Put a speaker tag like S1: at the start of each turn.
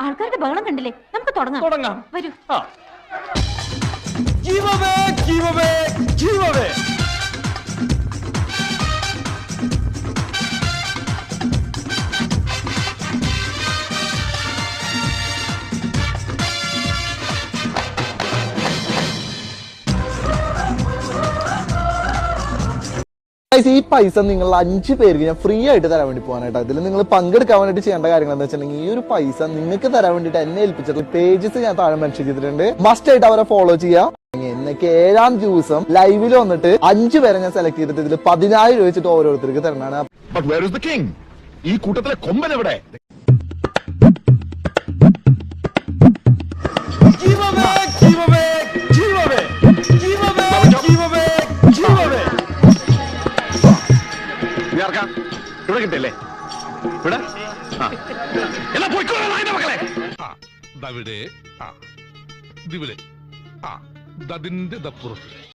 S1: ആൾക്കാരുടെ ബഹളം കണ്ടില്ലേ? നമുക്ക് തുടങ്ങാം.
S2: തുടങ്ങാം.
S1: വരൂ.
S2: ജീവവേ Give
S3: Guys, ഈ പൈസ നിങ്ങൾ അഞ്ച് പേർക്ക് ഞാൻ ഫ്രീ ആയിട്ട് തരാൻ വേണ്ടി പോകാനായിട്ട് ഇതിൽ നിങ്ങൾ പങ്കെടുക്കാൻ വേണ്ടിയിട്ട് ചെയ്യേണ്ട കാര്യങ്ങൾ എന്താ വെച്ചിട്ടുണ്ടെങ്കിൽ ഈ ഒരു പൈസ നിങ്ങൾക്ക് തരാൻ വേണ്ടിട്ട് എന്നെ ഏൽപ്പിച്ചിട്ടുള്ള പേജസ് ഞാൻ താഴെ മെൻഷൻ ചെയ്തിട്ടുണ്ട്. മസ്റ്റ് ആയിട്ട് അവരെ ഫോളോ ചെയ്യാം. എന്നൊക്കെ ഏഴാം ദിവസം ലൈവിൽ വന്നിട്ട് അഞ്ചു പേരെ ഞാൻ സെലക്ട് ചെയ്തിട്ട് ഇതിൽ പതിനായിരം രൂപ വെച്ചിട്ട് ഓരോരുത്തർക്ക്
S4: തരണാണ്? ഈ കൂട്ടത്തിലെ കൊമ്പൻ എവിടെ? നീ ആർക്കാ ഇവിടെ കിട്ടില്ലേ? ഇവിടെ? ആ. എല്ലാം പോയിക്കോളാം നായന്റെ മക്കളെ.
S5: ദവിടെ ആ ദിവിടെ ആ ദതിന്റെ ദപ്പുറത്ത്.